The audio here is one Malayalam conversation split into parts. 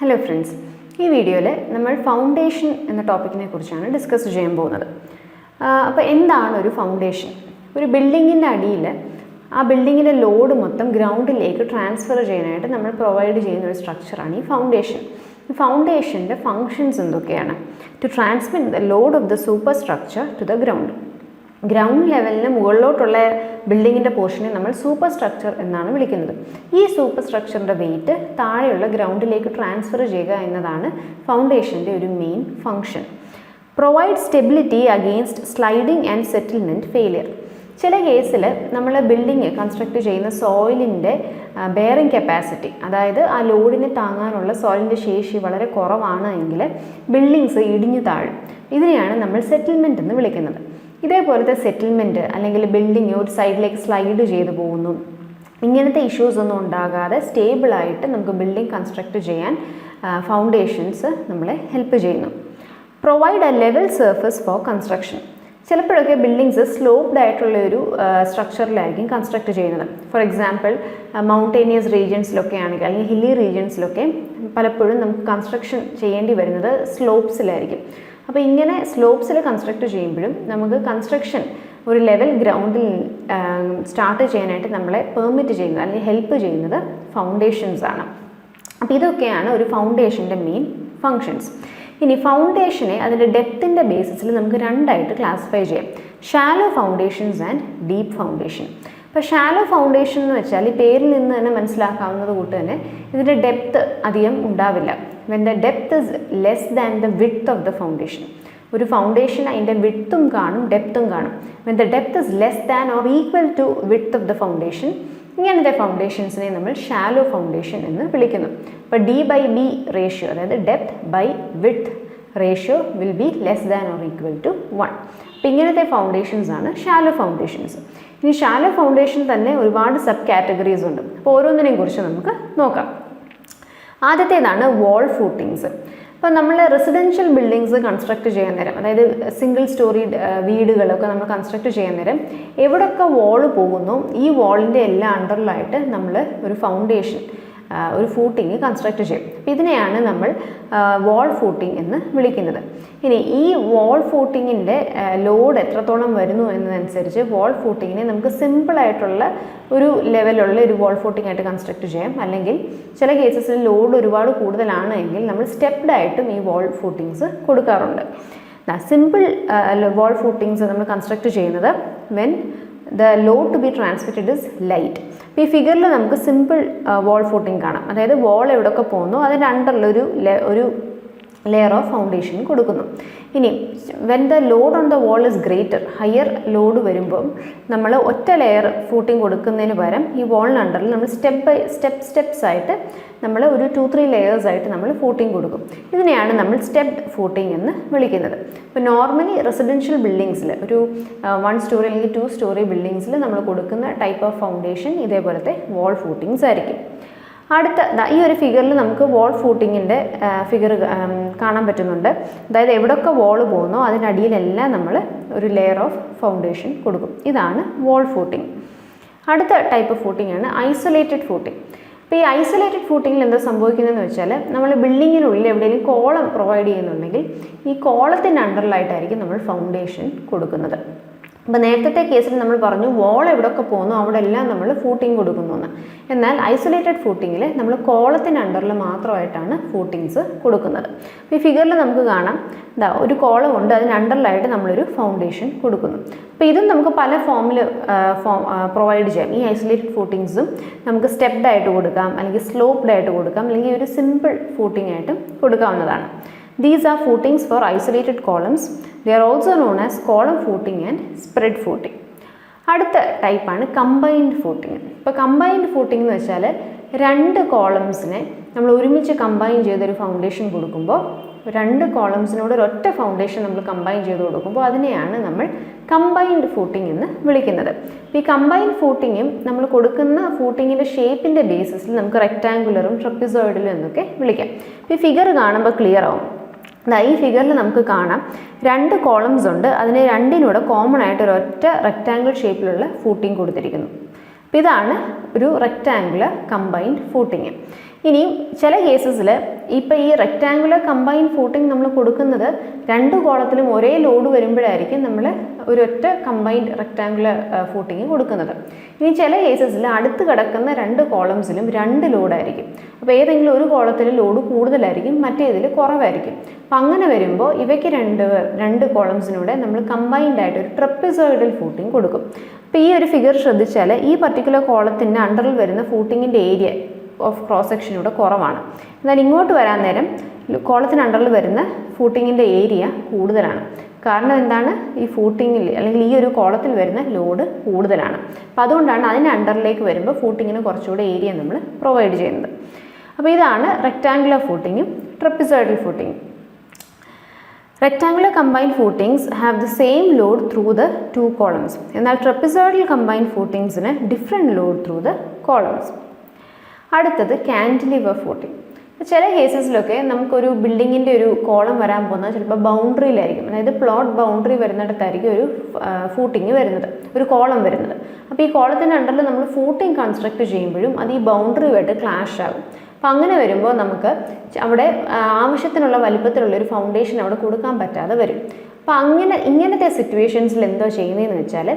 ഹലോ ഫ്രണ്ട്സ് ഈ വീഡിയോയിൽ നമ്മൾ ഫൗണ്ടേഷൻ എന്ന ടോപ്പിക്കിനെ കുറിച്ചാണ് ഡിസ്കസ് ചെയ്യാൻ പോകുന്നത്. അപ്പോൾ എന്താണ് ഒരു ഫൗണ്ടേഷൻ ഒരു ബിൽഡിങ്ങിന്റെ അടിയിൽ ആ ബിൽഡിങ്ങിലെ ലോഡ് മൊത്തം ഗ്രൗണ്ടിലേക്ക് ട്രാൻസ്ഫർ ചെയ്യാനായിട്ട് നമ്മൾ പ്രൊവൈഡ് ചെയ്യുന്ന ഒരു സ്ട്രക്ചറാണ് ഈ ഫൗണ്ടേഷൻ ഈ ഫൗണ്ടേഷന്റെ ഫങ്ഷൻസ് എന്തൊക്കെയാണ്? To transmit the load of the super structure to the ground ground ലെവലിന് മുകളിലോട്ടുള്ള ബിൽഡിങ്ങിന്റെ പോർഷനെ നമ്മൾ സൂപ്പർ സ്ട്രക്ചർ എന്നാണ് വിളിക്കുന്നത്. ഈ സൂപ്പർ സ്ട്രക്ചറിന്റെ വെയിറ്റ് താഴെയുള്ള ഗ്രൗണ്ടിലേക്ക് ട്രാൻസ്ഫർ ചെയ്യുക എന്നതാണ് ഫൗണ്ടേഷന്റെ ഒരു main function provide stability against sliding and settlement failure ചില കേസിൽ നമ്മൾ ബിൽഡിങ് കൺസ്ട്രക്ട് ചെയ്യുന്ന സോയിലിന്റെ ബെയറിംഗ് കപ്പാസിറ്റി അതായത് ആ ലോഡിനെ താങ്ങാനുള്ള സോയിലിന്റെ ശേഷി വളരെ കുറവാണ് എങ്കിൽ ബിൽഡിങ്സ് ഇടിഞ്ഞു താഴും. ഇതിനെയാണ് നമ്മൾ സെറ്റിൽമെന്റ് എന്ന് വിളിക്കുന്നത്. ഇതേപോലത്തെ സെറ്റിൽമെന്റ് അല്ലെങ്കിൽ ബിൽഡിങ് ഒരു സൈഡിലേക്ക് സ്ലൈഡ് ചെയ്തു പോകുന്നു. ഇങ്ങനത്തെ ഇഷ്യൂസ് ഒന്നും ഉണ്ടാകാതെ സ്റ്റേബിളായിട്ട് നമുക്ക് ബിൽഡിംഗ് കൺസ്ട്രക്ട് ചെയ്യാൻ ഫൗണ്ടേഷൻസ് നമ്മളെ ഹെൽപ്പ് ചെയ്യുന്നു. Provide a level surface for construction ചിലപ്പോഴൊക്കെ ബിൽഡിങ്സ് സ്ലോപ്ഡ് ആയിട്ടുള്ള ഒരു സ്ട്രക്ചറിലായിരിക്കും കൺസ്ട്രക്ട് ചെയ്യുന്നത്. ഫോർ എക്സാമ്പിൾ മൗണ്ടേനിയസ് റീജിയൻസിലൊക്കെ ആണെങ്കിൽ അല്ലെങ്കിൽ ഹില്ലി റീജിയൻസിലൊക്കെ പലപ്പോഴും നമുക്ക് കൺസ്ട്രക്ഷൻ ചെയ്യേണ്ടി വരുന്നത് സ്ലോപ്സിലായിരിക്കും അപ്പോൾ ഇങ്ങനെ സ്ലോപ്സിൽ കൺസ്ട്രക്ട് ചെയ്യുമ്പോഴും നമുക്ക് കൺസ്ട്രക്ഷൻ ഒരു ലെവൽ ഗ്രൗണ്ടിൽ സ്റ്റാർട്ട് ചെയ്യാനായിട്ട് നമ്മളെ പെർമിറ്റ് ചെയ്യുന്നത് അല്ലെങ്കിൽ ഹെൽപ്പ് ചെയ്യുന്നത് ഫൗണ്ടേഷൻസ് ആണ്. അപ്പോൾ ഇതൊക്കെയാണ് ഒരു ഫൗണ്ടേഷന്റെ മെയിൻ ഫങ്ഷൻസ് ഇനി ഫൗണ്ടേഷനെ അതിന്റെ ഡെപ്തിന്റെ ബേസിസിൽ നമുക്ക് രണ്ടായിട്ട് ക്ലാസിഫൈ ചെയ്യാം. Shallow foundations and deep foundation ഇപ്പോൾ ഷാലോ ഫൗണ്ടേഷൻ എന്ന് വെച്ചാൽ ഈ പേരിൽ നിന്ന് തന്നെ മനസ്സിലാക്കാവുന്നത് കൂട്ട് തന്നെ ഇതിന്റെ ഡെപ്ത്ത് അധികം ഉണ്ടാവില്ല. When the depth is less than the width of the foundation ഒരു ഫൗണ്ടേഷൻ അതിന്റെ വിഡ്ത്തും കാണും ഡെപ്ത്തും കാണും. When the depth is less than or equal to width of the foundation ഇങ്ങനത്തെ ഫൗണ്ടേഷൻസിനെ നമ്മൾ ഷാലോ ഫൗണ്ടേഷൻ എന്ന് വിളിക്കുന്നു. അപ്പോൾ ഡി ബൈ ബി റേഷ്യോ അതായത് depth by width ratio will be less than or equal to one അപ്പോൾ ഇങ്ങനത്തെ ഫൗണ്ടേഷൻസ് ആണ് ഷാലോ ഫൗണ്ടേഷൻസ് ഇനി ഷാലോ ഫൗണ്ടേഷൻ തന്നെ ഒരുപാട് സബ് കാറ്റഗറീസ് ഉണ്ട്. അപ്പോൾ ഓരോന്നിനെയും കുറിച്ച് നമുക്ക് നോക്കാം. ആദ്യത്തേതാണ് വാൾ ഫൂട്ടിങ്സ് ഇപ്പോൾ നമ്മൾ റെസിഡൻഷ്യൽ ബിൽഡിങ്സ് കൺസ്ട്രക്ട് ചെയ്യാൻ നേരം അതായത് സിംഗിൾ സ്റ്റോറി വീടുകളൊക്കെ നമ്മൾ കൺസ്ട്രക്ട് ചെയ്യാൻ നേരം എവിടെയൊക്കെ വാൾ പോകുന്നു ഈ വാളിന്റെ എല്ലാ അണ്ടറിലായിട്ട് നമ്മൾ ഒരു ഫൗണ്ടേഷൻ ഒരു ഫൂട്ടിങ് കൺസ്ട്രക്ട് ചെയ്യും. അപ്പോൾ ഇതിനെയാണ് നമ്മൾ വാൾ ഫൂട്ടിങ് എന്ന് വിളിക്കുന്നത്. ഇനി ഈ വാൾ ഫൂട്ടിങ്ങിന്റെ ലോഡ് എത്രത്തോളം വരുന്നു എന്നതനുസരിച്ച് വാൾ ഫൂട്ടിങ്ങിനെ നമുക്ക് സിമ്പിളായിട്ടുള്ള ഒരു ലെവലുള്ള ഒരു വാൾ ഫൂട്ടിംഗ് ആയിട്ട് കൺസ്ട്രക്ട് ചെയ്യാം. അല്ലെങ്കിൽ ചില കേസസിൽ ലോഡ് ഒരുപാട് കൂടുതലാണ് എങ്കിൽ നമ്മൾ സ്റ്റെപ്ഡ് ആയിട്ടും ഈ വാൾ ഫൂട്ടിങ്സ് കൊടുക്കാറുണ്ട്. സിമ്പിൾ വാൾ ഫൂട്ടിങ്സ് നമ്മൾ കൺസ്ട്രക്ട് ചെയ്യുന്നത് when the load to be transmitted is light ഈ ഫിഗറിൽ നമുക്ക് സിമ്പിൾ വാൾ ഫൂട്ടിങ് കാണാം. അതായത് വാൾ എവിടെയൊക്കെ പോകുന്നു അതിന്റെ അണ്ടറിലൊരു ഒരു ലെയർ ഓഫ് ഫൗണ്ടേഷൻ കൊടുക്കുന്നു. ഇനി when the load on the wall is greater higher load വരുമ്പം നമ്മൾ ഒറ്റ ലെയർ ഫൂട്ടിങ് കൊടുക്കുന്നതിന് പകരം ഈ വാളിന് അണ്ടറിൽ നമ്മൾ സ്റ്റെപ്പ് ബൈ സ്റ്റെപ്പ് സ്റ്റെപ്സ് ആയിട്ട് നമ്മൾ ഒരു ടു ത്രീ ലെയേഴ്സ് ആയിട്ട് നമ്മൾ ഫൂട്ടിങ് കൊടുക്കും. ഇതിനെയാണ് നമ്മൾ സ്റ്റെപ്പ് ഫൂട്ടിങ് എന്ന് വിളിക്കുന്നത്. ഇപ്പോൾ നോർമലി റെസിഡൻഷ്യൽ ബിൽഡിങ്സിൽ ഒരു വൺ സ്റ്റോറി അല്ലെങ്കിൽ ടു സ്റ്റോറി ബിൽഡിങ്സിൽ നമ്മൾ കൊടുക്കുന്ന ടൈപ്പ് ഓഫ് ഫൗണ്ടേഷൻ ഇതേപോലത്തെ വാൾ ഫൂട്ടിങ്സ് ആയിരിക്കും. അടുത്ത ഈ ഒരു ഫിഗറിൽ നമുക്ക് വോൾ ഫൂട്ടിങ്ങിന്റെ ഫിഗർ കാണാൻ പറ്റുന്നുണ്ട്. അതായത് എവിടെയൊക്കെ വാൾ പോകുന്നോ അതിനടിയിലെല്ലാം നമ്മൾ ഒരു ലെയർ ഓഫ് ഫൗണ്ടേഷൻ കൊടുക്കും. ഇതാണ് വോൾ ഫൂട്ടിങ് അടുത്ത ടൈപ്പ് ഫൂട്ടിംഗ് ആണ് ഐസൊലേറ്റഡ് ഫൂട്ടിംഗ് അപ്പോൾ ഈ ഐസൊലേറ്റഡ് ഫൂട്ടിങ്ങിൽ എന്താ സംഭവിക്കുന്നതെന്ന് വെച്ചാൽ നമ്മൾ ബിൽഡിങ്ങിനുള്ളിൽ എവിടെയെങ്കിലും കോളം പ്രൊവൈഡ് ചെയ്യുന്നുണ്ടെങ്കിൽ ഈ കോളത്തിന്റെ അണ്ടറിലായിട്ടായിരിക്കും നമ്മൾ ഫൗണ്ടേഷൻ കൊടുക്കുന്നത്. അപ്പോൾ നേരത്തെ കേസിൽ നമ്മൾ പറഞ്ഞു വോൾ എവിടെയൊക്കെ പോകുന്നു അവിടെ എല്ലാം നമ്മൾ ഫൂട്ടിങ് കൊടുക്കുന്നു എന്ന് എന്നാൽ ഐസൊലേറ്റഡ് ഫൂട്ടിങ്ങിൽ നമ്മൾ കോളത്തിന്റെ അണ്ടറിൽ മാത്രമായിട്ടാണ് ഫൂട്ടിങ്സ് കൊടുക്കുന്നത്. ഈ ഫിഗറിൽ നമുക്ക് കാണാം. എന്താ ഒരു കോളം ഉണ്ട് അതിന് അണ്ടറിലായിട്ട് നമ്മളൊരു ഫൗണ്ടേഷൻ കൊടുക്കുന്നു. അപ്പോൾ ഇതും നമുക്ക് പല ഫോമിൽ ഫോം പ്രൊവൈഡ് ചെയ്യാം. ഈ ഐസൊലേറ്റഡ് ഫൂട്ടിങ്സും നമുക്ക് സ്റ്റെപ്ഡ് ആയിട്ട് കൊടുക്കാം അല്ലെങ്കിൽ സ്ലോപ്ഡ് ആയിട്ട് കൊടുക്കാം അല്ലെങ്കിൽ ഒരു സിമ്പിൾ ഫൂട്ടിംഗ് ആയിട്ടും കൊടുക്കാവുന്നതാണ്. These are footings for isolated columns. They are also known as column footing and spread footing. അടുത്ത ടൈപ്പാണ് കമ്പൈൻഡ് ഫൂട്ടിങ് ഇപ്പോൾ കമ്പൈൻഡ് ഫൂട്ടിംഗ് എന്ന് വെച്ചാൽ രണ്ട് കോളംസിനെ നമ്മൾ ഒരുമിച്ച് കമ്പൈൻ ചെയ്തൊരു ഫൗണ്ടേഷൻ കൊടുക്കുമ്പോൾ രണ്ട് കോളംസിനോട് ഒരൊറ്റ ഫൗണ്ടേഷൻ നമ്മൾ കമ്പൈൻ ചെയ്ത് കൊടുക്കുമ്പോൾ അതിനെയാണ് നമ്മൾ കമ്പൈൻഡ് ഫൂട്ടിംഗ് എന്ന് വിളിക്കുന്നത് അപ്പോൾ ഈ കമ്പൈൻഡ് ഫൂട്ടിങ്ങും നമ്മൾ കൊടുക്കുന്ന ഫൂട്ടിങ്ങിന്റെ ഷേപ്പിന്റെ ബേസിസിൽ നമുക്ക് റെക്റ്റാങ്കുലറും ട്രപ്പിസോയിഡിലും എന്നൊക്കെ വിളിക്കാം ഈ ഫിഗർ കാണുമ്പോൾ ക്ലിയർ ആവും ഈ ഫിഗറിൽ നമുക്ക് കാണാം. രണ്ട് കോളംസ് ഉണ്ട്. അതിന് രണ്ടിനൂടെ കോമൺ ആയിട്ട് ഒരു ഒറ്റ റെക്റ്റാങ്കിൾ ഷേപ്പിലുള്ള ഫൂട്ടിംഗ് കൊടുത്തിരിക്കുന്നു. അപ്പോൾ ഇതാണ് ഒരു റെക്റ്റാങ്കിൾ കമ്പൈൻഡ് ഫൂട്ടിങ് ഇനിയും ചില കേസസിൽ ഇപ്പോൾ ഈ റെക്റ്റാങ്കുലർ കമ്പൈൻ ഫൂട്ടിംഗ് നമ്മൾ കൊടുക്കുന്നത് രണ്ട് കോളത്തിലും ഒരേ ലോഡ് വരുമ്പോഴായിരിക്കും നമ്മൾ ഒരൊറ്റ കമ്പൈൻഡ് റെക്റ്റാങ്കുലർ ഫൂട്ടിങ് കൊടുക്കുന്നത്. ഇനി ചില കേസസിൽ അടുത്ത് കിടക്കുന്ന രണ്ട് കോളംസിലും രണ്ട് ലോഡായിരിക്കും അപ്പോൾ ഏതെങ്കിലും ഒരു കോളത്തിൽ ലോഡ് കൂടുതലായിരിക്കും മറ്റേതിൽ കുറവായിരിക്കും. അപ്പം അങ്ങനെ വരുമ്പോൾ ഇവയ്ക്ക് രണ്ട് രണ്ട് കോളംസിനൂടെ നമ്മൾ കമ്പൈൻഡ് ആയിട്ട് ഒരു ട്രപ്പിസോയിഡൽ ഫൂട്ടിങ് കൊടുക്കും. അപ്പോൾ ഈ ഒരു ഫിഗർ ശ്രദ്ധിച്ചാൽ ഈ പർട്ടിക്കുലർ കോളത്തിന്റെ അണ്ടറിൽ വരുന്ന ഫൂട്ടിങ്ങിന്റെ ഏരിയ ഓഫ് ക്രോസ് സെക്ഷൻ ഇവിടെ കുറവാണ്. എന്നാൽ ഇങ്ങോട്ട് വരാൻ നേരം കോളത്തിന് അണ്ടറിൽ വരുന്ന ഫൂട്ടിങ്ങിന്റെ ഏരിയ കൂടുതലാണ്. കാരണം എന്താണ്? ഈ ഫൂട്ടിങ്ങിൽ അല്ലെങ്കിൽ ഈ ഒരു കോളത്തിൽ വരുന്ന ലോഡ് കൂടുതലാണ്. അപ്പോൾ അതുകൊണ്ടാണ് അതിന്റെ അണ്ടറിലേക്ക് വരുമ്പോൾ ഫൂട്ടിങ്ങിന് കുറച്ചുകൂടെ ഏരിയ നമ്മൾ പ്രൊവൈഡ് ചെയ്യുന്നത്. അപ്പോൾ ഇതാണ് റെക്റ്റാങ്കുലർ ഫൂട്ടിങ്ങും trapezoidal ഫൂട്ടിങ്ങും rectangular combined footings have the same load through the two columns എന്നാൽ trapezoidal combined footings-ന് different load through the columns അടുത്തത് കാന്റിലിവർ ഫൂട്ടിംഗ് ചില കേസസിലൊക്കെ നമുക്കൊരു ബിൽഡിങ്ങിന്റെ ഒരു കോളം വരാൻ പോകുന്നത് ചിലപ്പോൾ ബൗണ്ടറിയിലായിരിക്കും അതായത് പ്ലോട്ട് ബൗണ്ടറി വരുന്നിടത്തായിരിക്കും ഒരു ഫൂട്ടിങ് വരുന്നത് ഒരു കോളം വരുന്നത്. അപ്പോൾ ഈ കോളത്തിന്റെ അണ്ടറിൽ നമ്മൾ ഫൂട്ടിങ് കൺസ്ട്രക്ട് ചെയ്യുമ്പോഴും അത് ഈ ബൗണ്ടറിയുമായിട്ട് ക്ലാഷ് ആകും. അപ്പോൾ അങ്ങനെ വരുമ്പോൾ നമുക്ക് അവിടെ ആവശ്യത്തിനുള്ള വലിപ്പത്തിലുള്ള ഒരു ഫൗണ്ടേഷൻ അവിടെ കൊടുക്കാൻ പറ്റാതെ വരും. അപ്പോൾ അങ്ങനെ ഇങ്ങനത്തെ സിറ്റുവേഷൻസിൽ എന്തോ ചെയ്യുന്നതെന്ന് വെച്ചാൽ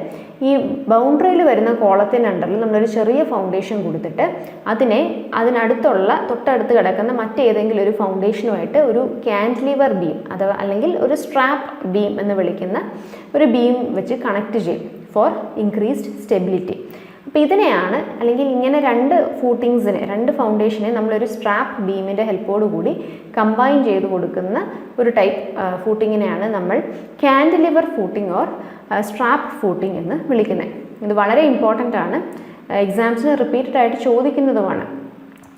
ഈ ബൗണ്ടറിയിൽ വരുന്ന കോളത്തിന്റെ അണ്ടറിൽ നമ്മളൊരു ചെറിയ ഫൗണ്ടേഷൻ കൊടുത്തിട്ട് അതിനെ അതിനടുത്തുള്ള തൊട്ടടുത്ത് കിടക്കുന്ന മറ്റേതെങ്കിലും ഒരു ഫൗണ്ടേഷനുമായിട്ട് ഒരു ക്യാന്റിലിവർ ബീം അഥവാ അല്ലെങ്കിൽ ഒരു സ്ട്രാപ്പ് ബീം എന്ന് വിളിക്കുന്ന ഒരു ബീം വെച്ച് കണക്ട് ചെയ്യും ഫോർ ഇൻക്രീസ്ഡ് സ്റ്റെബിലിറ്റി അപ്പോൾ ഇതിനെയാണ് അല്ലെങ്കിൽ ഇങ്ങനെ രണ്ട് ഫൂട്ടിങ്സിനെ രണ്ട് ഫൗണ്ടേഷനെ നമ്മളൊരു സ്ട്രാപ്പ് ബീമിന്റെ കൂടി കമ്പൈൻ ചെയ്ത് കൊടുക്കുന്ന ഒരു ടൈപ്പ് ഫൂട്ടിങ്ങിനെയാണ് നമ്മൾ cantilever footing or strap footing എന്ന് വിളിക്കുന്നത്. ഇത് വളരെ ഇമ്പോർട്ടന്റ് ആണ്. എക്സാംസിന് റിപ്പീറ്റഡ് ആയിട്ട് ചോദിക്കുന്നതുമാണ്.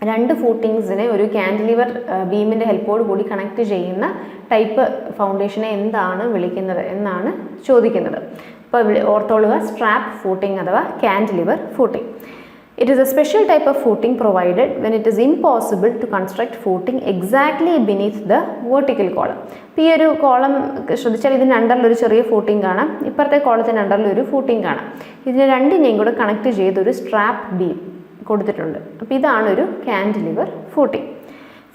രണ്ട് ഫൂട്ടിങ്സിനെ ഒരു കാൻഡിലിവർ ബീമിന്റെ ഹെൽപ്പോട് കൂടി കണക്ട് ചെയ്യുന്ന ടൈപ്പ് ഫൗണ്ടേഷനെ എന്താണ് വിളിക്കുന്നത് എന്നാണ് ചോദിക്കുന്നത്. അപ്പോൾ ഓർത്തോളുക സ്ട്രാപ്പ് ഫൂട്ടിംഗ് അഥവാ cantilever footing it is a special type of footing provided when it is impossible to construct footing exactly beneath the vertical column ഇപ്പോൾ ഈ ഒരു കോളം ശ്രദ്ധിച്ചാൽ ഇതിന്റെ അണ്ടറിൽ ഒരു ചെറിയ ഫൂട്ടിംഗ് കാണാം. ഇപ്പുറത്തെ കോളത്തിന്റെ അണ്ടറിൽ ഒരു ഫൂട്ടിംഗ് കാണാം. ഇതിനെ രണ്ടിനെയും കൂടെ കണക്ട് ചെയ്ത് ഒരു സ്ട്രാപ്പ് ബീം കൊടുത്തിട്ടുണ്ട്. അപ്പോൾ ഇതാണ് ഒരു cantilever footing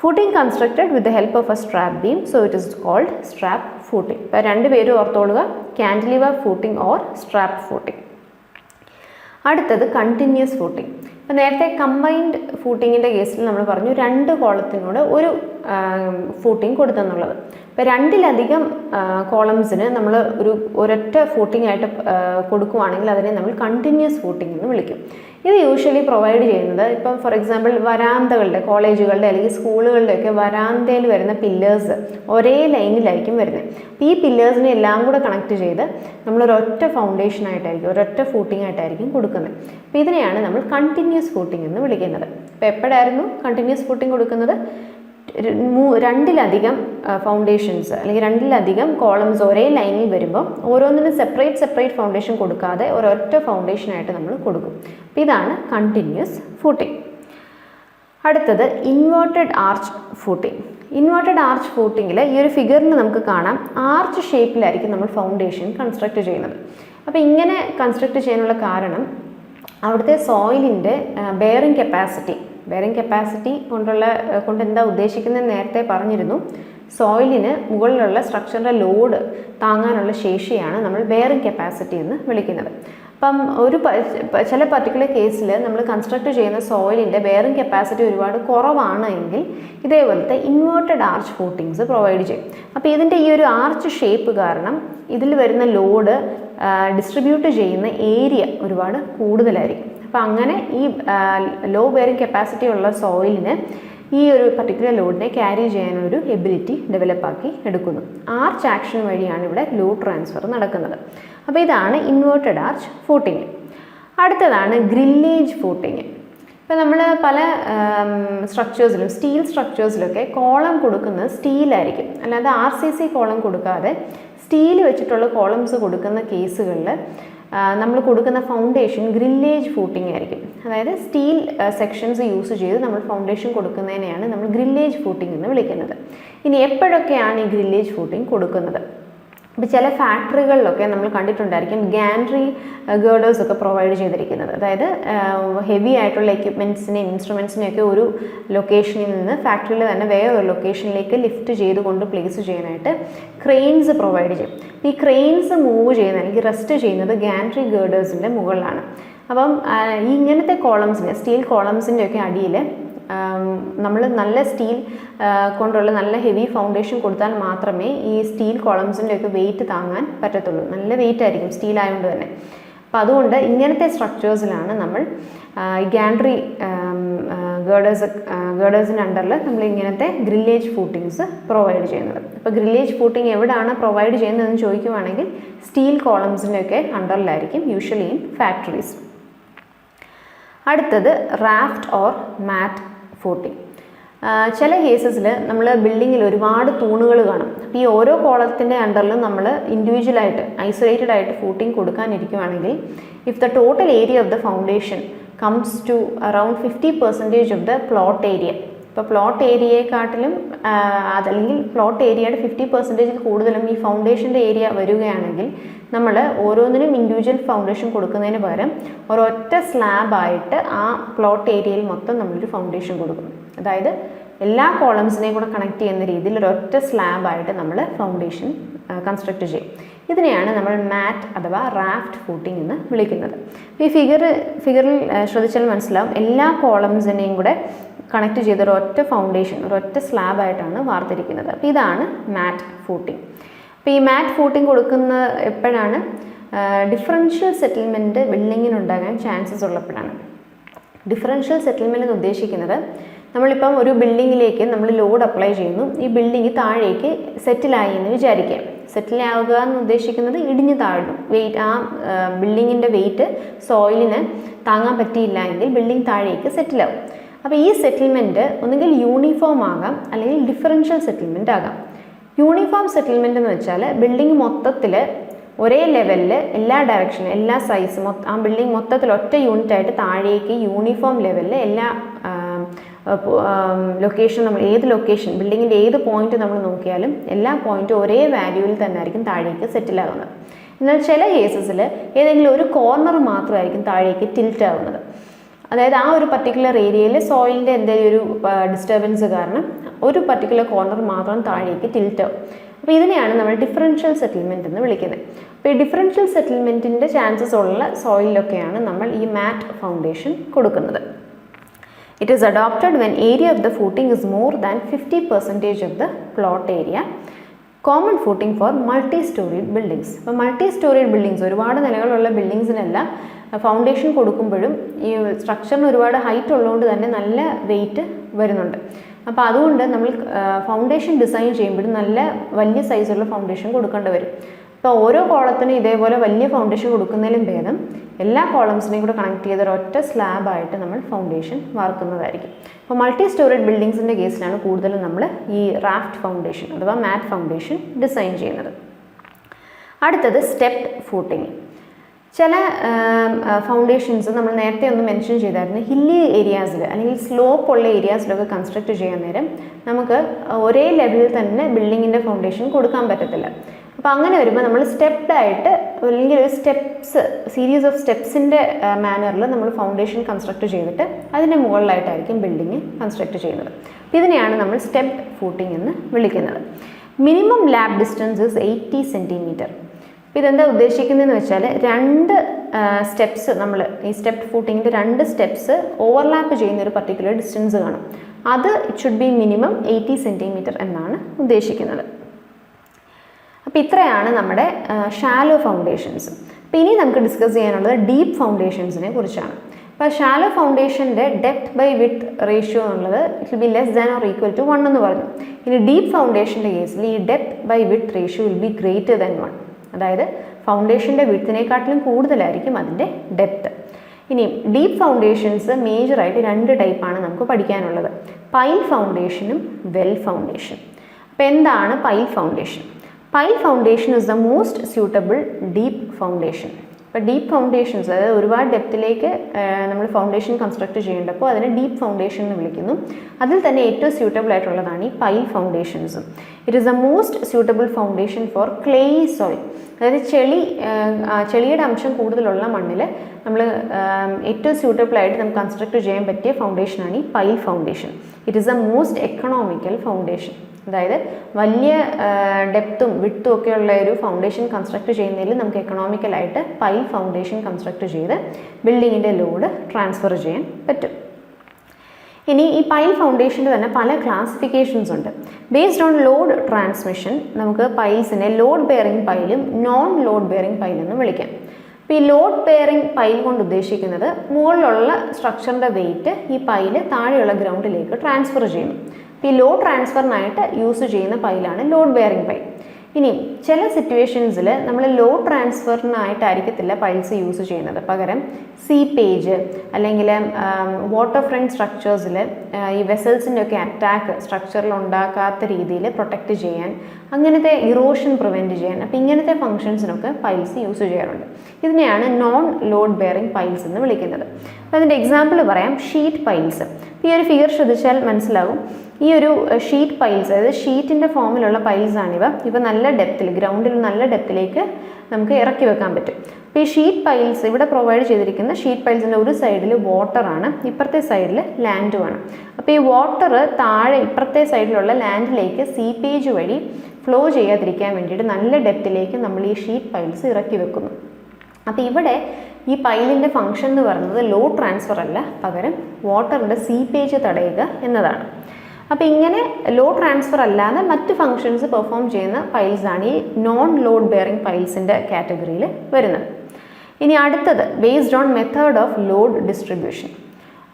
footing constructed with the help of a strap beam so it is called strap footing ഇപ്പോൾ രണ്ട് പേരും ഓർത്തോളുക cantilever footing or strap footing അടുത്തത് കണ്ടിന്യൂസ് ഫൂട്ടിംഗ് ഇപ്പോൾ നേരത്തെ കമ്പൈൻഡ് ഫൂട്ടിങ്ങിന്റെ കേസിൽ നമ്മൾ പറഞ്ഞു രണ്ട് കോളത്തിനോട് ഒരു ഫൂട്ടിംഗ് കൊടുത്തെന്നുള്ളത്. ഇപ്പോൾ രണ്ടിലധികം കോളംസിന് നമ്മൾ ഒരു ഒരൊറ്റ ഫൂട്ടിംഗ് ആയിട്ട് കൊടുക്കുവാണെങ്കിൽ അതിനെ നമ്മൾ കണ്ടിന്യൂസ് ഫൂട്ടിംഗ് എന്ന് വിളിക്കും. ഇത് യൂഷ്വലി പ്രൊവൈഡ് ചെയ്യുന്നത് ഇപ്പം ഫോർ എക്സാമ്പിൾ വരാന്തകളുടെ കോളേജുകളുടെ അല്ലെങ്കിൽ സ്കൂളുകളുടെയൊക്കെ വരാന്തയിൽ വരുന്ന പില്ലേഴ്സ് ഒരേ ലൈനിലായിരിക്കും വരുന്നത്. അപ്പോൾ ഈ പില്ലേഴ്സിനെ എല്ലാം കൂടെ കണക്ട് ചെയ്ത് നമ്മളൊരൊറ്റ ഫൗണ്ടേഷനായിട്ടായിരിക്കും ഒരൊറ്റ ഫൂട്ടിംഗ് ആയിട്ടായിരിക്കും കൊടുക്കുന്നത്. അപ്പോൾ ഇതിനെയാണ് നമ്മൾ കണ്ടിന്യൂസ് ഫൂട്ടിംഗ് എന്ന് വിളിക്കുന്നത്. അപ്പോൾ എപ്പോഴായിരുന്നു കണ്ടിന്യൂസ് ഫൂട്ടിംഗ് കൊടുക്കുന്നത്? രണ്ടിലധികം ഫൗണ്ടേഷൻസ് അല്ലെങ്കിൽ രണ്ടിലധികം കോളംസ് ഒരേ ലൈനിൽ വരുമ്പോൾ ഓരോന്നിനും സെപ്പറേറ്റ് സെപ്പറേറ്റ് ഫൗണ്ടേഷൻ കൊടുക്കാതെ ഒരൊറ്റ ഫൗണ്ടേഷനായിട്ട് നമ്മൾ കൊടുക്കും. അപ്പോൾ ഇതാണ് കണ്ടിന്യൂസ് ഫൂട്ടിംഗ് അടുത്തത് inverted arch footing inverted arch ഫൂട്ടിങ്ങിൽ ഈ ഒരു ഫിഗറിൽ നമുക്ക് കാണാം. ആർച്ച് ഷേപ്പിലായിരിക്കും നമ്മൾ ഫൗണ്ടേഷൻ കൺസ്ട്രക്ട് ചെയ്യുന്നത്. അപ്പോൾ ഇങ്ങനെ കൺസ്ട്രക്ട് ചെയ്യാനുള്ള കാരണം അവിടുത്തെ സോയിലിന്റെ ബെയറിംഗ് കപ്പാസിറ്റി ബെയറിംഗ് കപ്പാസിറ്റി കൊണ്ടുള്ള കൊണ്ട് എന്താ ഉദ്ദേശിക്കുന്നത് നേരത്തെ പറഞ്ഞിരുന്നു. സോയിലിന് മുകളിലുള്ള സ്ട്രക്ചറിന്റെ ലോഡ് താങ്ങാനുള്ള ശേഷിയാണ് നമ്മൾ ബെയറിംഗ് കപ്പാസിറ്റി എന്ന് വിളിക്കുന്നത്. അപ്പം ഒരു ചില പർട്ടിക്കുലർ കേസിൽ നമ്മൾ കൺസ്ട്രക്ട് ചെയ്യുന്ന സോയിലിന്റെ ബെയറിംഗ് കപ്പാസിറ്റി ഒരുപാട് കുറവാണ് എങ്കിൽ ഇതേപോലത്തെ ഇൻവേർട്ടഡ് ആർച്ച് ഫൂട്ടിങ്സ് പ്രൊവൈഡ് ചെയ്യും. അപ്പോൾ ഇതിന്റെ ഈ ഒരു ആർച്ച് ഷേപ്പ് കാരണം ഇതിൽ വരുന്ന ലോഡ് ഡിസ്ട്രിബ്യൂട്ട് ചെയ്യുന്ന ഏരിയ ഒരുപാട് കൂടുതലായിരിക്കും. അപ്പോൾ അങ്ങനെ ഈ ലോ ബെയറിങ് കപ്പാസിറ്റി ഉള്ള സോയിലിന് ഈ ഒരു പർട്ടിക്കുലർ ലോഡിനെ ക്യാരി ചെയ്യാനൊരു എബിലിറ്റി ഡെവലപ്പാക്കി എടുക്കുന്നു. ആർച്ച് ആക്ഷൻ വഴിയാണ് ഇവിടെ ലോഡ് ട്രാൻസ്ഫർ നടക്കുന്നത്. അപ്പോൾ ഇതാണ് ഇൻവേർട്ടഡ് ആർച്ച് ഫൂട്ടിങ് അടുത്തതാണ് ഗ്രില്ലേജ് ഫൂട്ടിങ് ഇപ്പോൾ നമ്മൾ പല സ്ട്രക്ചേഴ്സിലും സ്റ്റീൽ സ്ട്രക്ചേഴ്സിലൊക്കെ കോളം കൊടുക്കുന്നത് സ്റ്റീലായിരിക്കും അല്ലാതെ ആർ സി സി കോളം കൊടുക്കാതെ സ്റ്റീൽ വെച്ചിട്ടുള്ള കോളംസ് കൊടുക്കുന്ന കേസുകളിൽ നമ്മൾ കൊടുക്കുന്ന ഫൗണ്ടേഷൻ ഗ്രില്ലേജ് ഫൂട്ടിംഗ് ആയിരിക്കും. അതായത് സ്റ്റീൽ സെക്ഷൻസ് യൂസ് ചെയ്ത് നമ്മൾ ഫൗണ്ടേഷൻ കൊടുക്കുന്നതിനെയാണ് നമ്മൾ ഗ്രില്ലേജ് ഫൂട്ടിംഗ് എന്ന് വിളിക്കുന്നത്. ഇനി എപ്പോഴൊക്കെയാണ് ഈ ഗ്രില്ലേജ് ഫൂട്ടിംഗ് കൊടുക്കുന്നത്? ഇപ്പോൾ ചില ഫാക്ടറികളിലൊക്കെ നമ്മൾ കണ്ടിട്ടുണ്ടായിരിക്കും ഗാൻട്രി ഗേർഡേഴ്സ് ഒക്കെ പ്രൊവൈഡ് ചെയ്തിരിക്കുന്നത്. അതായത് ഹെവി ആയിട്ടുള്ള എക്യുപ്മെന്റ്സിനെയും ഇൻസ്ട്രുമെൻസിനെയൊക്കെ ഒരു ലൊക്കേഷനിൽ നിന്ന് ഫാക്ടറിയിൽ തന്നെ വേറെ ഒരു ലൊക്കേഷനിലേക്ക് ലിഫ്റ്റ് ചെയ്തുകൊണ്ട് പ്ലേസ് ചെയ്യാനായിട്ട് ക്രെയിൻസ് പ്രൊവൈഡ് ചെയ്യും. ഈ ക്രെയിൻസ് മൂവ് ചെയ്യുന്ന അല്ലെങ്കിൽ റെസ്റ്റ് ചെയ്യുന്നത് ഗാൻട്രി ഗേർഡേഴ്സിന്റെ മുകളിലാണ്. അപ്പം ഈ ഇങ്ങനത്തെ കോളംസിന് സ്റ്റീൽ കോളംസിന്റെ ഒക്കെ അടിയിൽ നമ്മൾ നല്ല സ്റ്റീൽ കൊണ്ടുള്ള നല്ല ഹെവി ഫൗണ്ടേഷൻ കൊടുത്താൽ മാത്രമേ ഈ സ്റ്റീൽ കോളംസിന്റെ ഒക്കെ വെയിറ്റ് താങ്ങാൻ പറ്റത്തുള്ളൂ. നല്ല വെയിറ്റ് ആയിരിക്കും സ്റ്റീൽ ആയതുകൊണ്ട് തന്നെ. അപ്പോൾ അതുകൊണ്ട് ഇങ്ങനത്തെ സ്ട്രക്ചേഴ്സിലാണ് നമ്മൾ ഗാൻഡ്രി ഗേഡേഴ്സ് ഗേഡേഴ്സിന്റെ അണ്ടറിൽ നമ്മൾ ഇങ്ങനത്തെ ഗ്രില്ലേജ് ഫൂട്ടിങ്സ് പ്രൊവൈഡ് ചെയ്യുന്നത്. അപ്പോൾ ഗ്രില്ലേജ് ഫൂട്ടിങ് എവിടെയാണ് പ്രൊവൈഡ് ചെയ്യുന്നതെന്ന് ചോദിക്കുവാണെങ്കിൽ സ്റ്റീൽ കോളംസിന്റെയൊക്കെ അണ്ടറിലായിരിക്കും യൂഷ്വലി ഇൻ ഫാക്ടറീസ്. അടുത്തത് റാഫ്റ്റ് ഓർ മാറ്റ് ഫൂട്ടിംഗ് ചില കേസസിൽ നമ്മൾ ബിൽഡിങ്ങിൽ ഒരുപാട് തൂണുകൾ കാണും. അപ്പോൾ ഈ ഓരോ കോളത്തിന്റെ അണ്ടറിലും നമ്മൾ ഇൻഡിവിജ്വലായിട്ട് ഐസൊലേറ്റഡ് ആയിട്ട് footing കൊടുക്കാനിരിക്കുവാണെങ്കിൽ if the total area of the foundation comes to around fifty percentage of the plot area ഇപ്പോൾ പ്ലോട്ട് ഏരിയയെക്കാട്ടിലും അതല്ലെങ്കിൽ പ്ലോട്ട് ഏരിയയുടെ ഫിഫ്റ്റി പെർസെന്റേജിൽ കൂടുതലും ഈ ഫൗണ്ടേഷന്റെ ഏരിയ വരികയാണെങ്കിൽ നമ്മൾ ഓരോന്നിനും ഇൻഡിവിജ്വൽ ഫൗണ്ടേഷൻ കൊടുക്കുന്നതിന് പകരം ഒരൊറ്റ സ്ലാബായിട്ട് ആ പ്ലോട്ട് ഏരിയയിൽ മൊത്തം നമ്മളൊരു ഫൗണ്ടേഷൻ കൊടുക്കും. അതായത് എല്ലാ കോളംസിനെയും കൂടെ കണക്ട് ചെയ്യുന്ന രീതിയിൽ ഒരൊറ്റ സ്ലാബായിട്ട് നമ്മൾ ഫൗണ്ടേഷൻ കൺസ്ട്രക്ട് ചെയ്യും. ഇതിനെയാണ് നമ്മൾ മാറ്റ് അഥവാ റാഫ്റ്റ് ഫൂട്ടിംഗ് എന്ന് വിളിക്കുന്നത്. ഈ ഫിഗർ ഫിഗറിൽ ശ്രദ്ധിച്ചാൽ മനസ്സിലാവും. എല്ലാ കോളംസിനെയും കൂടെ കണക്ട് ചെയ്ത ഒരൊറ്റ ഫൗണ്ടേഷൻ ഒരൊറ്റ സ്ലാബായിട്ടാണ് വാർത്തിരിക്കുന്നത്. അപ്പോൾ ഇതാണ് മാറ്റ് ഫൂട്ടിംഗ് അപ്പോൾ ഈ മാറ്റ് ഫൂട്ടിംഗ് കൊടുക്കുന്ന എപ്പോഴാണ്? ഡിഫറൻഷ്യൽ സെറ്റിൽമെന്റ് ബിൽഡിങ്ങിനുണ്ടാകാൻ ചാൻസസ് ഉള്ളപ്പോഴാണ്. ഡിഫറൻഷ്യൽ സെറ്റിൽമെന്റ് എന്ന് ഉദ്ദേശിക്കുന്നത് നമ്മളിപ്പം ഒരു ബിൽഡിങ്ങിലേക്ക് നമ്മൾ ലോഡ് അപ്ലൈ ചെയ്യുന്നു. ഈ ബിൽഡിംഗ് താഴേക്ക് സെറ്റിലായി എന്ന് വിചാരിക്കാം സെറ്റിൽ ആവുക എന്ന് ഉദ്ദേശിക്കുന്നത് ഇടിഞ്ഞു താഴുന്നു. വെയിറ്റ് ആ ബിൽഡിങ്ങിന്റെ വെയിറ്റ് സോയിലിന് താങ്ങാൻ പറ്റിയില്ല എങ്കിൽ ബിൽഡിംഗ് താഴേക്ക് സെറ്റിലാവും അപ്പോൾ ഈ സെറ്റിൽമെന്റ് ഒന്നുകിൽ യൂണിഫോം ആകാം അല്ലെങ്കിൽ ഡിഫറൻഷ്യൽ സെറ്റിൽമെന്റ് ആകാം. യൂണിഫോം സെറ്റിൽമെന്റ് എന്ന് വെച്ചാൽ ബിൽഡിംഗ് മൊത്തത്തിൽ ഒരേ ലെവലിൽ എല്ലാ ഡയറക്ഷനും എല്ലാ സൈസും ആ ബിൽഡിംഗ് മൊത്തത്തിൽ ഒറ്റ യൂണിറ്റ് ആയിട്ട് താഴേക്ക് യൂണിഫോം ലെവലിൽ എല്ലാ ലൊക്കേഷൻ നമ്മൾ ഏത് ലൊക്കേഷൻ ബിൽഡിങ്ങിന്റെ ഏത് പോയിന്റ് നമ്മൾ നോക്കിയാലും എല്ലാ പോയിന്റും ഒരേ വാല്യൂവിൽ തന്നെ ആയിരിക്കും താഴേക്ക് സെറ്റിൽ ആകുന്നത് എന്നാൽ ചില കേസസിൽ ഏതെങ്കിലും ഒരു കോർണർ മാത്രമായിരിക്കും താഴേക്ക് ടിൽറ്റ് ആവുന്നത്. അതായത് ആ ഒരു പർട്ടിക്കുലർ ഏരിയയിൽ സോയിലിന്റെ എന്തെങ്കിലും ഒരു ഡിസ്റ്റർബൻസ് കാരണം ഒരു പർട്ടിക്കുലർ കോർണർ മാത്രം താഴേക്ക് ടിൽറ്റാവും അപ്പോൾ ഇതിനെയാണ് നമ്മൾ ഡിഫറൻഷ്യൽ സെറ്റിൽമെന്റ് എന്ന് വിളിക്കുന്നത്. അപ്പോൾ ഈ ഡിഫറൻഷ്യൽ സെറ്റിൽമെന്റിന്റെ ചാൻസസ് ഉള്ള സോയിലൊക്കെയാണ് നമ്മൾ ഈ മാറ്റ് ഫൗണ്ടേഷൻ കൊടുക്കുന്നത്. It is adopted when area of the footing is more than 50 percentage of the plot area. Common footing for multi storeyed buildings അപ്പോൾ മൾട്ടി സ്റ്റോറീഡ് ബിൽഡിങ്സ് ഒരുപാട് നിലകളുള്ള ബിൽഡിങ്സിനെല്ലാം ഫൗണ്ടേഷൻ കൊടുക്കുമ്പോഴും ഈ സ്ട്രക്ചറിന് ഒരുപാട് ഹൈറ്റ് ഉള്ളതുകൊണ്ട് തന്നെ നല്ല വെയിറ്റ് വരുന്നുണ്ട്. അപ്പോൾ അതുകൊണ്ട് നമ്മൾ ഫൗണ്ടേഷൻ ഡിസൈൻ ചെയ്യുമ്പോഴും നല്ല വലിയ സൈസുള്ള ഫൗണ്ടേഷൻ കൊടുക്കേണ്ടി വരും. അപ്പോൾ ഓരോ കോളത്തിനും ഇതേപോലെ വലിയ ഫൗണ്ടേഷൻ കൊടുക്കുന്നതിലും ഭേദം എല്ലാ കോളംസിനെയും കൂടെ കണക്ട് ചെയ്ത ഒരൊറ്റ സ്ലാബായിട്ട് നമ്മൾ ഫൗണ്ടേഷൻ വാർക്കുന്നതായിരിക്കും അപ്പോൾ മൾട്ടി സ്റ്റോറേഡ് ബിൽഡിങ്സിന്റെ കേസിലാണ് കൂടുതലും നമ്മൾ ഈ റാഫ്റ്റ് ഫൗണ്ടേഷൻ അഥവാ മാറ്റ് ഫൗണ്ടേഷൻ ഡിസൈൻ ചെയ്യുന്നത്. അടുത്തത് സ്റ്റെപ്ഡ് ഫൂട്ടിങ് ചില ഫൗണ്ടേഷൻസ് നമ്മൾ നേരത്തെ ഒന്ന് മെൻഷൻ ചെയ്തായിരുന്നു ഹില്ലി ഏരിയാസിൽ അല്ലെങ്കിൽ സ്ലോപ്പ് ഉള്ള ഏരിയാസിലൊക്കെ കൺസ്ട്രക്ട് ചെയ്യാൻ നേരം നമുക്ക് ഒരേ ലെവലിൽ തന്നെ ബിൽഡിങ്ങിന്റെ ഫൗണ്ടേഷൻ കൊടുക്കാൻ പറ്റത്തില്ല. അപ്പോൾ അങ്ങനെ വരുമ്പോൾ നമ്മൾ സ്റ്റെപ്ഡായിട്ട് അല്ലെങ്കിൽ ഒരു സ്റ്റെപ്സ് സീരീസ് ഓഫ് സ്റ്റെപ്സിന്റെ മാനറിൽ നമ്മൾ ഫൗണ്ടേഷൻ കൺസ്ട്രക്ട് ചെയ്തിട്ട് അതിന്റെ മുകളിലായിട്ടായിരിക്കും ബിൽഡിങ് കൺസ്ട്രക്ട് ചെയ്യുന്നത്. അപ്പോൾ ഇതിനെയാണ് നമ്മൾ സ്റ്റെപ്പ് ഫൂട്ടിംഗ് എന്ന് വിളിക്കുന്നത്. Minimum lap distance is eighty centimetre അപ്പോൾ ഇതെന്താ ഉദ്ദേശിക്കുന്നതെന്ന് വെച്ചാൽ രണ്ട് സ്റ്റെപ്സ് നമ്മൾ ഈ സ്റ്റെപ്പ് ഫൂട്ടിങ്ങിന്റെ രണ്ട് സ്റ്റെപ്സ് ഓവർലാപ്പ് ചെയ്യുന്ന ഒരു പർട്ടിക്കുലർ ഡിസ്റ്റൻസ് കാണും. അത് it should be minimum eighty centimetre എന്നാണ് ഉദ്ദേശിക്കുന്നത്. അപ്പോൾ ഇത്രയാണ് നമ്മുടെ ഷാലോ ഫൗണ്ടേഷൻസ് അപ്പോൾ ഇനി നമുക്ക് ഡിസ്കസ് ചെയ്യാനുള്ളത് ഡീപ്പ് ഫൗണ്ടേഷൻസിനെ കുറിച്ചാണ്. അപ്പോൾ ഷാലോ ഫൗണ്ടേഷന്റെ ഡെപ്ത് ബൈ വിത്ത് റേഷ്യോ എന്നുള്ളത് it will be less than or equal to one എന്ന് പറഞ്ഞു. ഇനി ഡീപ്പ് ഫൗണ്ടേഷന്റെ കേസിൽ ഈ depth by width ratio will be greater than one അതായത് ഫൗണ്ടേഷന്റെ വിത്തിനേക്കാട്ടിലും കൂടുതലായിരിക്കും അതിന്റെ ഡെപ്ത്ത് ഇനിയും ഡീപ്പ് ഫൗണ്ടേഷൻസ് മേജറായിട്ട് രണ്ട് ടൈപ്പാണ് നമുക്ക് പഠിക്കാനുള്ളത്. പൈൽ ഫൗണ്ടേഷനും വെൽ ഫൗണ്ടേഷൻ അപ്പോൾ എന്താണ് pile foundation pile foundation is the most suitable deep foundation അപ്പോൾ ഡീപ്പ് ഫൗണ്ടേഷൻസ് അതായത് ഒരുപാട് ഡെപ്തിലേക്ക് നമ്മൾ ഫൗണ്ടേഷൻ കൺസ്ട്രക്ട് ചെയ്യേണ്ടപ്പോൾ അതിനെ ഡീപ്പ് ഫൗണ്ടേഷൻ എന്ന് വിളിക്കുന്നു. അതിൽ തന്നെ ഏറ്റവും സ്യൂട്ടബിൾ ആയിട്ടുള്ളതാണ് ഈ pile foundations it is the most suitable foundation for clay soil അതായത് ചെളി ചെളിയുടെ അംശം കൂടുതലുള്ള മണ്ണിൽ നമ്മൾ ഏറ്റവും സ്യൂട്ടബിൾ ആയിട്ട് നമുക്ക് കൺസ്ട്രക്ട് ചെയ്യാൻ പറ്റിയ ഫൗണ്ടേഷനാണ് ഈ pile foundation it is the most economical foundation അതായത് വലിയ ഡെപ്തും വിട്ടും ഒക്കെയുള്ള ഒരു ഫൗണ്ടേഷൻ കൺസ്ട്രക്ട് ചെയ്യുന്നതിൽ നമുക്ക് എക്കണോമിക്കലായിട്ട് പൈ ഫൗണ്ടേഷൻ കൺസ്ട്രക്ട് ചെയ്ത് ബിൽഡിങ്ങിന്റെ ലോഡ് ട്രാൻസ്ഫർ ചെയ്യാൻ പറ്റും. ഇനി ഈ പൈൽ ഫൗണ്ടേഷന്റെ തന്നെ പല ക്ലാസിഫിക്കേഷൻസ് ഉണ്ട്. ബേസ്ഡ് ഓൺ ലോഡ് ട്രാൻസ്മിഷൻ നമുക്ക് പൈൽസിനെ ലോഡ് ബെയറിംഗ് പൈലും നോൺ ലോഡ് ബെയറിംഗ് പൈലെന്നും വിളിക്കാം. അപ്പോൾ ഈ ലോഡ് ബെയറിംഗ് പൈൽ കൊണ്ട് ഉദ്ദേശിക്കുന്നത് മുകളിലുള്ള സ്ട്രക്ചറിന്റെ വെയിറ്റ് ഈ പൈൽ താഴെയുള്ള ഗ്രൗണ്ടിലേക്ക് ട്രാൻസ്ഫർ അപ്പോൾ ഈ ലോഡ് ട്രാൻസ്ഫറിനായിട്ട് യൂസ് ചെയ്യുന്ന പൈലാണ് ലോഡ് ബെയറിംഗ് പൈൽ ഇനി ചില സിറ്റുവേഷൻസിൽ നമ്മൾ ലോഡ് ട്രാൻസ്ഫറിനായിട്ടായിരിക്കത്തില്ല പൈൽസ് യൂസ് ചെയ്യുന്നത്. പകരം സീപ്പേജ് അല്ലെങ്കിൽ വാട്ടർ ഫ്രണ്ട് സ്ട്രക്ചേഴ്സിൽ ഈ വെസൽസിന്റെ ഒക്കെ അറ്റാക്ക് സ്ട്രക്ചറിൽ ഉണ്ടാക്കാത്ത രീതിയിൽ പ്രൊട്ടക്റ്റ് ചെയ്യാൻ അങ്ങനത്തെ ഇറോഷൻ പ്രിവെന്റ് ചെയ്യാൻ. അപ്പോൾ ഇങ്ങനത്തെ ഫംഗ്ഷൻസിനൊക്കെ പൈൽസ് യൂസ് ചെയ്യാറുണ്ട്. ഇതിനെയാണ് നോൺ ലോഡ് ബെയറിംഗ് പൈൽസ് എന്ന് വിളിക്കുന്നത്. അപ്പോൾ അതിന്റെ എക്സാമ്പിൾ പറയാം ഷീറ്റ് പൈൽസ് ഈ ഒരു ഫിഗർ ശ്രദ്ധിച്ചാൽ മനസ്സിലാവും. ഈ ഒരു ഷീറ്റ് പൈൽസ് അതായത് ഷീറ്റിന്റെ ഫോമിലുള്ള പൈൽസാണിവ ഇവ നല്ല ഡെപ്തിൽ ഗ്രൗണ്ടിൽ നല്ല ഡെപ്തിലേക്ക് നമുക്ക് ഇറക്കി വെക്കാൻ പറ്റും. ഈ ഷീറ്റ് പൈൽസ് ഇവിടെ പ്രൊവൈഡ് ചെയ്തിരിക്കുന്ന ഷീറ്റ് പൈൽസിന്റെ ഒരു സൈഡിൽ വാട്ടറാണ് ഇപ്പുറത്തെ സൈഡിൽ ലാൻഡുമാണ് അപ്പോൾ ഈ വാട്ടർ താഴെ ഇപ്പുറത്തെ സൈഡിലുള്ള ലാൻഡിലേക്ക് സീപ്പേജ് വഴി ഫ്ലോ ചെയ്യാതിരിക്കാൻ വേണ്ടിയിട്ട് നല്ല ഡെപ്തിലേക്ക് നമ്മൾ ഈ ഷീറ്റ് പൈൽസ് ഇറക്കി വെക്കുന്നു. അപ്പോൾ ഇവിടെ ഈ പൈലിന്റെ ഫംഗ്ഷൻ എന്ന് പറയുന്നത് ലോ ട്രാൻസ്ഫർ അല്ല പകരം വാട്ടറിന്റെ സീപ്പേജ് തടയുക എന്നതാണ്. അപ്പോൾ ഇങ്ങനെ ലോ ട്രാൻസ്ഫർ അല്ലാതെ മറ്റ് ഫങ്ഷൻസ് പെർഫോം ചെയ്യുന്ന പൈൽസാണ് ഈ നോൺ ലോഡ് ബെയറിംഗ് പൈൽസിന്റെ കാറ്റഗറിയിൽ വരുന്നത്. ഇനി അടുത്തത് based on method of load distribution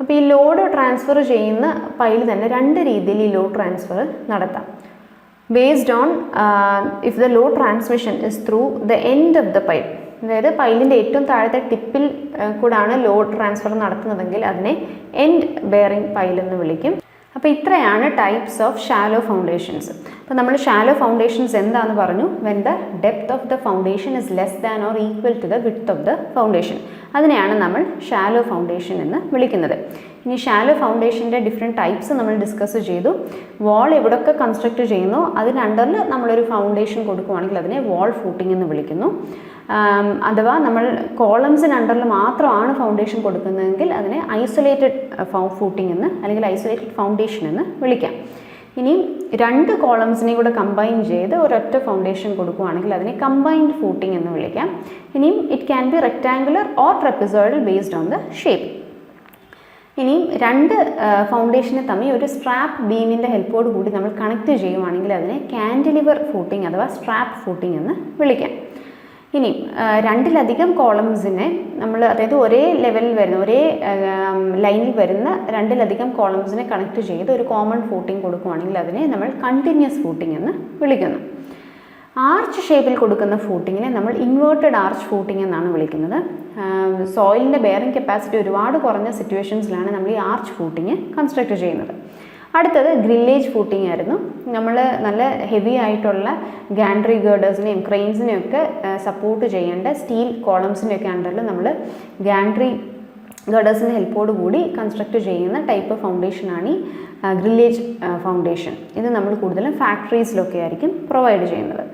അപ്പോൾ ഈ ലോഡ് ട്രാൻസ്ഫർ ചെയ്യുന്ന പൈൽ തന്നെ രണ്ട് രീതിയിൽ ഈ ലോഡ് ട്രാൻസ്ഫർ നടത്താം. Based on if the load transmission is through the end of the pile അതായത് പൈലിന്റെ ഏറ്റവും താഴത്തെ ടിപ്പിൽ കൂടാണ് ലോഡ് ട്രാൻസ്ഫർ നടത്തുന്നതെങ്കിൽ അതിനെ എൻഡ് ബെയറിംഗ് പൈൽ എന്ന് വിളിക്കും. അപ്പോൾ ഇത്രയാണ് ടൈപ്സ് ഓഫ് ഷാലോ ഫൗണ്ടേഷൻസ് അപ്പോൾ നമ്മൾ ഷാലോ ഫൗണ്ടേഷൻസ് എന്താണെന്ന് പറഞ്ഞു? When the depth of the foundation is less than or equal to the width of the foundation അതിനെയാണ് നമ്മൾ ഷാലോ ഫൗണ്ടേഷൻ എന്ന് വിളിക്കുന്നത്. ഇനി ഷാലോ ഫൗണ്ടേഷന്റെ ഡിഫറെന്റ് ടൈപ്സ് നമ്മൾ ഡിസ്കസ് ചെയ്തു. വാൾ എവിടെയൊക്കെ കൺസ്ട്രക്ട് ചെയ്യുന്നു? അതിനണ്ടറിൽ നമ്മളൊരു ഫൗണ്ടേഷൻ കൊടുക്കുകയാണെങ്കിൽ അതിനെ വാൾ ഫൂട്ടിംഗ് എന്ന് വിളിക്കുന്നു. അഥവാ നമ്മൾ കോളംസിന് അണ്ടറിൽ മാത്രമാണ് ഫൗണ്ടേഷൻ കൊടുക്കുന്നതെങ്കിൽ അതിനെ ഐസൊലേറ്റഡ് ഫൂട്ടിംഗ് എന്ന് അല്ലെങ്കിൽ ഐസൊലേറ്റഡ് ഫൗണ്ടേഷൻ എന്ന് വിളിക്കാം. ഇനി രണ്ട് കോളംസിനെയും കൂടെ കമ്പൈൻ ചെയ്ത് ഒരൊറ്റ ഫൗണ്ടേഷൻ കൊടുക്കുകയാണെങ്കിൽ അതിനെ കമ്പൈൻഡ് ഫൂട്ടിംഗ് എന്ന് വിളിക്കാം. ഇനിയും it can be rectangular or trapezoidal based on the shape ഇനിയും രണ്ട് ഫൗണ്ടേഷനെ തമ്മിൽ ഒരു സ്ട്രാപ്പ് ബീമിന്റെ ഹെൽപ്പോട് കൂടി നമ്മൾ കണക്ട് ചെയ്യുവാണെങ്കിൽ അതിനെ കാൻഡിലിവർ ഫൂട്ടിംഗ് അഥവാ സ്ട്രാപ്പ് ഫൂട്ടിംഗ് എന്ന് വിളിക്കാം. ഇനി രണ്ടിലധികം കോളംസിനെ നമ്മൾ അതായത് ഒരേ ലെവലിൽ വരുന്ന ഒരേ ലൈനിൽ വരുന്ന രണ്ടിലധികം കോളംസിനെ കണക്ട് ചെയ്ത് ഒരു കോമൺ ഫൂട്ടിംഗ് കൊടുക്കുകയാണെങ്കിൽ അതിനെ നമ്മൾ കണ്ടിന്യൂസ് ഫൂട്ടിംഗ് എന്ന് വിളിക്കുന്നു. ആർച്ച് ഷേപ്പിൽ കൊടുക്കുന്ന ഫൂട്ടിങ്ങിനെ നമ്മൾ ഇൻവേർട്ടഡ് ആർച്ച് ഫൂട്ടിംഗ് എന്നാണ് വിളിക്കുന്നത്. സോയിലിന്റെ ബെയറിംഗ് കപ്പാസിറ്റി ഒരുപാട് കുറഞ്ഞ സിറ്റുവേഷൻസിലാണ് നമ്മൾ ഈ ആർച്ച് ഫൂട്ടിങ് കൺസ്ട്രക്ട് ചെയ്യുന്നത്. അടുത്തത് ഗ്രില്ലേജ് ഫൂട്ടിംഗ് ആയിരുന്നു. നമ്മൾ നല്ല ഹെവി ആയിട്ടുള്ള ഗാൻഡ്രി ഗേർഡേഴ്സിനെയും ക്രെയിൻസിനെയും ഒക്കെ സപ്പോർട്ട് ചെയ്യേണ്ട സ്റ്റീൽ കോളംസിന്റെയൊക്കെ അണ്ടറിൽ നമ്മൾ ഗാൻഡ്രി ഗഡേഴ്സിന്റെ ഹെൽപ്പോട് കൂടി കൺസ്ട്രക്ട് ചെയ്യുന്ന ടൈപ്പ് ഫൗണ്ടേഷനാണ് ഈ ഗ്രില്ലേജ് ഫൗണ്ടേഷൻ ഇത് നമ്മൾ കൂടുതലും ഫാക്ടറീസിലൊക്കെ ആയിരിക്കും പ്രൊവൈഡ് ചെയ്യുന്നത്.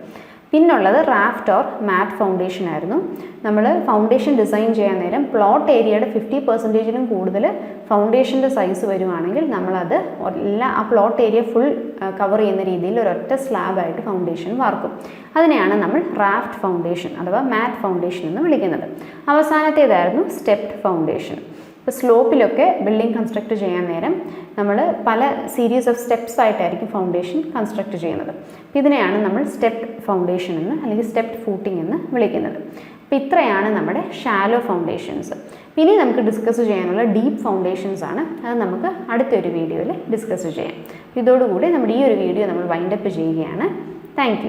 പിന്നുള്ളത് റാഫ്റ്റ് ഓർ മാറ്റ് ഫൗണ്ടേഷൻ ആയിരുന്നു. നമ്മൾ ഫൗണ്ടേഷൻ ഡിസൈൻ ചെയ്യാൻ നേരം പ്ലോട്ട് ഏരിയയുടെ ഫിഫ്റ്റി പെർസെന്റേജിനും കൂടുതൽ ഫൗണ്ടേഷന്റെ സൈസ് വരുവാണെങ്കിൽ നമ്മളത് എല്ലാ ആ പ്ലോട്ട് ഏരിയ ഫുൾ കവർ ചെയ്യുന്ന രീതിയിൽ ഒരൊറ്റ സ്ലാബായിട്ട് ഫൗണ്ടേഷൻ വാർക്കും. അതിനെയാണ് നമ്മൾ റാഫ്റ്റ് ഫൗണ്ടേഷൻ അഥവാ മാറ്റ് ഫൗണ്ടേഷൻ എന്ന് വിളിക്കുന്നത്. അവസാനത്തേതായിരുന്നു സ്റ്റെപ്ഡ് ഫൗണ്ടേഷൻ. ഇപ്പോൾ സ്ലോപ്പിലൊക്കെ ബിൽഡിംഗ് കൺസ്ട്രക്ട് ചെയ്യാൻ നേരം നമ്മൾ പല സീരീസ് ഓഫ് സ്റ്റെപ്സ് ആയിട്ടായിരിക്കും ഫൗണ്ടേഷൻ കൺസ്ട്രക്ട് ചെയ്യുന്നത്. അപ്പോൾ ഇതിനെയാണ് നമ്മൾ സ്റ്റെപ്ഡ് ഫൗണ്ടേഷൻ എന്ന് അല്ലെങ്കിൽ സ്റ്റെപ്ഡ് ഫൂട്ടിംഗ് എന്ന് വിളിക്കുന്നത്. അപ്പോൾ ഇത്രയാണ് നമ്മുടെ ഷാലോ ഫൗണ്ടേഷൻസ് ഇനി നമുക്ക് ഡിസ്കസ് ചെയ്യാനുള്ള ഡീപ്പ് ഫൗണ്ടേഷൻസ് ആണ്. അത് നമുക്ക് അടുത്തൊരു വീഡിയോയിൽ ഡിസ്കസ് ചെയ്യാം. ഇതോടുകൂടി നമ്മുടെ ഈ ഒരു വീഡിയോ നമ്മൾ വൈൻഡപ്പ് ചെയ്യുകയാണ്. താങ്ക്